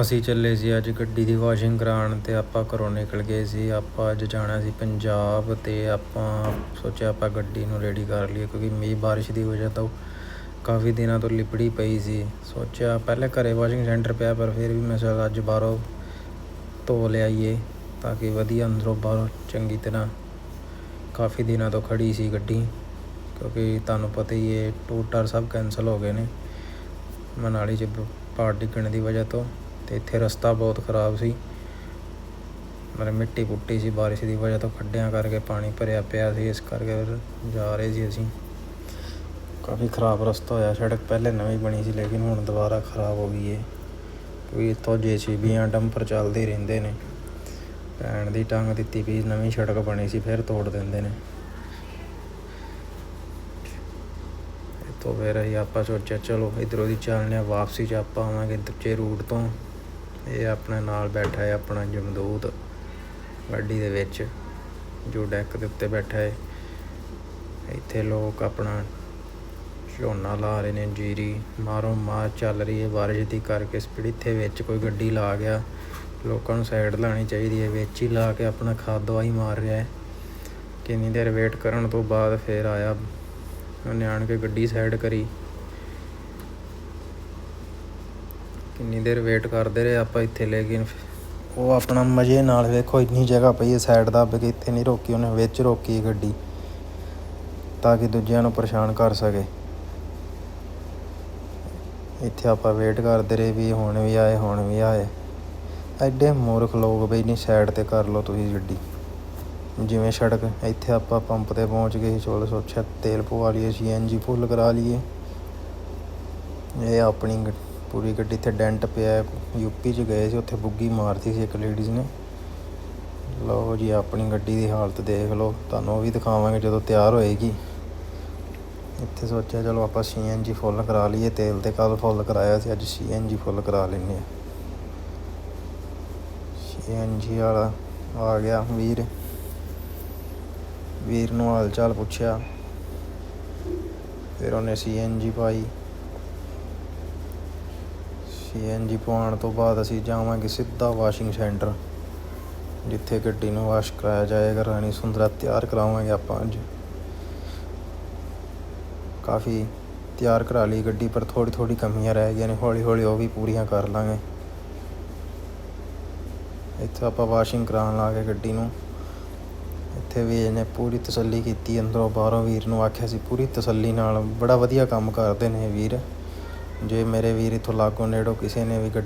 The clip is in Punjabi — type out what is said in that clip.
ਅਸੀਂ ਚੱਲੇ ਸੀ ਅੱਜ ਗੱਡੀ ਦੀ ਵਾਸ਼ਿੰਗ ਕਰਾਉਣ ਤੇ ਆਪਾਂ ਘਰੋਂ ਨਿਕਲ ਗਏ ਸੀ। ਆਪਾਂ ਅੱਜ ਜਾਣਾ ਸੀ ਪੰਜਾਬ ਤੇ ਆਪਾਂ ਸੋਚਿਆ ਆਪਾਂ ਗੱਡੀ ਨੂੰ ਰੈਡੀ ਕਰ ਲਈਏ ਕਿਉਂਕਿ ਮੀਂਹ ਬਾਰਿਸ਼ ਦੀ ਵਜ੍ਹਾ ਤੋਂ ਕਾਫੀ ਦਿਨਾਂ ਤੋਂ ਲਿਪੜੀ ਪਈ ਸੀ। ਸੋਚਿਆ ਪਹਿਲੇ ਘਰੇ ਵਾਸ਼ਿੰਗ ਸੈਂਟਰ ਪਿਆ, ਪਰ ਫਿਰ ਵੀ ਮੈਂ ਚਲ ਅੱਜ ਬਾਹਰੋਂ ਧੋ ਲਿਆਈਏ ਤਾਂ ਕਿ ਵਧੀਆ ਅੰਦਰੋਂ ਬਾਹਰੋਂ ਚੰਗੀ ਤਰ੍ਹਾਂ ਕਾਫੀ ਦਿਨਾਂ ਤੋਂ ਖੜੀ ਸੀ ਗੱਡੀ ਕਿਉਂਕਿ ਤੁਹਾਨੂੰ ਪਤਾ ਹੀ ਹੈ ਟੂਰ ਟਾਰ ਸਭ ਕੈਂਸਲ ਹੋ ਗਏ ਨੇ। ਮਨਾਲੀ 'ਚ ਬ- ਪਹਾੜ ਡਿੱਗਣ ਦੀ ਵਜ੍ਹਾ ਤੋਂ ਤੇ ਇੱਥੇ ਰਸਤਾ ਬਹੁਤ ਖਰਾਬ ਸੀ। ਮਤਲਬ ਮਿੱਟੀ ਪੁੱਟੀ ਸੀ, ਬਾਰਿਸ਼ ਦੀ ਵਜ੍ਹਾ ਤੋਂ ਖੱਡਿਆਂ ਕਰਕੇ ਪਾਣੀ ਭਰਿਆ ਪਿਆ ਸੀ, ਇਸ ਕਰਕੇ ਫਿਰ ਜਾ ਰਹੇ ਸੀ ਅਸੀਂ। ਕਾਫੀ ਖਰਾਬ ਰਸਤਾ ਹੋਇਆ, ਸੜਕ ਪਹਿਲੇ ਨਵੀਂ ਬਣੀ ਸੀ, ਲੇਕਿਨ ਹੁਣ ਦੁਬਾਰਾ ਖਰਾਬ ਹੋ ਗਈ ਹੈ ਕਿਉਂਕਿ ਇੱਥੋਂ ਜੇਸੀਬੀਆਂ, ਡੰਪਰ ਚੱਲਦੇ ਰਹਿੰਦੇ ਨੇ। ਪੈਣ ਦੀ ਟੰਗ ਦਿੱਤੀ ਵੀ ਨਵੀਂ ਸੜਕ ਬਣੀ ਸੀ, ਫਿਰ ਤੋੜ ਦਿੰਦੇ ਨੇ। ਤੋਂ ਫਿਰ ਅਸੀਂ ਆਪਾਂ ਸੋਚਿਆ, ਚਲੋ ਇਧਰੋਂ ਦੀ ਚੱਲਦੇ ਹਾਂ, ਵਾਪਸੀ 'ਚ ਆਪਾਂ ਆਵਾਂਗੇ ਦੂਜੇ ਰੂਟ ਤੋਂ। ਇਹ ਆਪਣੇ ਨਾਲ ਬੈਠਾ ਹੈ, ਆਪਣਾ ਜਮਦੂਤ ਗੱਡੀ ਦੇ ਵਿੱਚ, ਜੋ ਡੈਕ ਦੇ ਉੱਤੇ ਬੈਠਾ ਹੈ। ਇੱਥੇ ਲੋਕ ਆਪਣਾ ਝੋਨਾ ਲਾ ਰਹੇ ਨੇ, ਜੀਰੀ ਮਾਰੋ ਮਾਰ ਚੱਲ ਰਹੀ ਹੈ। ਬਾਰਿਸ਼ ਦੀ ਕਰਕੇ ਸਪੀਡ ਇੱਥੇ ਵਿੱਚ ਕੋਈ ਗੱਡੀ ਲਾ ਗਿਆ। ਲੋਕਾਂ ਨੂੰ ਸਾਈਡ ਲਾਣੀ ਚਾਹੀਦੀ ਹੈ। ਵਿੱਚ ਹੀ ਲਾ ਕੇ ਆਪਣਾ ਖਾਦ ਦਵਾਈ ਮਾਰ ਰਿਹਾ ਹੈ। ਕਿੰਨੀ ਦੇਰ ਵੇਟ ਕਰਨ ਤੋਂ ਬਾਅਦ ਫਿਰ ਆਇਆ। ਉਹਨੇ ਆਣ ਕੇ ਗੱਡੀ ਸਾਈਡ ਕਰੀ। ਕਿੰਨੀ ਦੇਰ ਵੇਟ ਕਰਦੇ ਰਹੇ ਆਪਾਂ ਇੱਥੇ ਲੇਕਿਨ ਉਹ ਆਪਣਾ ਮਜ਼ੇ ਨਾਲ ਵੇਖੋ ਇੰਨੀ ਜਗ੍ਹਾ ਪਈ ਹੈ ਸਾਈਡ ਦੱਬ ਕੇ ਇੱਥੇ ਨਹੀਂ ਰੋਕੀ ਉਹਨੇ, ਵਿੱਚ ਰੋਕੀ ਗੱਡੀ, ਤਾਂ ਕਿ ਦੂਜਿਆਂ ਨੂੰ ਪਰੇਸ਼ਾਨ ਕਰ ਸਕੇ। ਇੱਥੇ ਆਪਾਂ ਵੇਟ ਕਰਦੇ ਰਹੇ ਵੀ ਹੁਣ ਵੀ ਆਏ, ਹੁਣ ਵੀ ਆਏ। ਐਡੇ ਮੂਰਖ ਲੋਕ ਬਈ ਨਹੀਂ ਸਾਈਡ ਤੇ ਕਰ ਲਓ ਤੁਸੀਂ ਗੱਡੀ। ਜਿਵੇਂ ਸੜਕ, ਇੱਥੇ ਆਪਾਂ ਪੰਪ ਤੇ ਪਹੁੰਚ ਗਏ ਚਲੋ ਸੋਚਿਆ ਤੇਲ ਪਵਾ ਲਈਏ ਸੀਐਨਜੀ ਫੁੱਲ ਕਰਾ ਲਈਏ। ਇਹ ਆਪਣੀ ਗ- ਪੂਰੀ ਗੱਡੀ ਇੱਥੇ ਡੈਂਟ ਪਿਆ ਯੂਪੀ ਚ ਗਏ ਸੀ, ਉੱਥੇ ਬੁੱਗੀ ਮਾਰਤੀ ਸੀ ਇੱਕ ਲੇਡੀਜ਼ ਨੇ। ਲਓ ਜੀ, ਆਪਣੀ ਗੱਡੀ ਦੀ ਹਾਲਤ ਦੇਖ ਲਓ। ਤੁਹਾਨੂੰ ਉਹ ਵੀ ਦਿਖਾਵਾਂਗੇ ਜਦੋਂ ਤਿਆਰ ਹੋਏਗੀ। ਇੱਥੇ ਸੋਚਿਆ, ਚਲੋ ਆਪਾਂ ਸੀਐਨਜੀ ਫੁੱਲ ਕਰਾ ਲਈਏ। ਤੇਲ ਤੇ ਕੱਲ ਫੁੱਲ ਕਰਾਇਆ ਸੀ, ਅੱਜ ਸੀਐਨਜੀ ਫੁੱਲ ਕਰਾ ਲੈਂਦੇ ਆ ਸੀਐਨਜੀ ਵਾਲਾ ਆ ਗਿਆ ਵੀਰ। ਵੀਰ ਨੂੰ ਹਾਲ ਚਾਲ ਪੁੱਛਿਆ। ਫਿਰ ਉਹਨੇ ਸੀਐਨਜੀ ਪਾਈ। ਸੀਐਨਜੀ ਪਵਾਉਣ ਤੋਂ ਬਾਅਦ ਅਸੀਂ ਜਾਵਾਂਗੇ ਸਿੱਧਾ ਵਾਸ਼ਿੰਗ ਸੈਂਟਰ ਜਿੱਥੇ ਗੱਡੀ ਨੂੰ ਵਾਸ਼ ਕਰਾਇਆ ਜਾਏਗਾ, ਰਾਣੀ ਸੁੰਦਰਾ ਤਿਆਰ ਕਰਾਵਾਂਗੇ ਆਪਾਂ ਅੱਜ। ਕਾਫੀ ਤਿਆਰ ਕਰਾ ਲਈ ਗੱਡੀ, ਪਰ ਥੋੜੀ ਥੋੜੀ ਕਮੀਆਂ ਰਹਿ ਗਈਆਂ ਨੇ ਹੌਲੀ ਹੌਲੀ ਉਹ ਵੀ ਪੂਰੀਆਂ ਕਰ ਲਾਂਗੇ। ਇੱਥੇ ਆਪਾਂ ਵਾਸ਼ਿੰਗ ਕਰਾਉਣ ਲਾ ਗੱਡੀ ਨੂੰ। ਇੱਥੇ ਵੀ ਇਹਨੇ ਪੂਰੀ ਤਸੱਲੀ ਕੀਤੀ, ਅੰਦਰੋਂ ਬਾਹਰੋਂ ਵੀਰ ਨੂੰ ਆਖਿਆ ਸੀ, ਪੂਰੀ ਤਸੱਲੀ ਨਾਲ ਬੜਾ ਵਧੀਆ ਕੰਮ ਕਰਦੇ ਨੇ ਵੀਰ। ਜੇ ਮੇਰੇ ਵੀਰ ਇੱਥੋਂ ਲਾਗੋਂ ਨੇੜੋਂ ਕਿਸੇ ਨੇ ਵੀ ਗੱਡੀ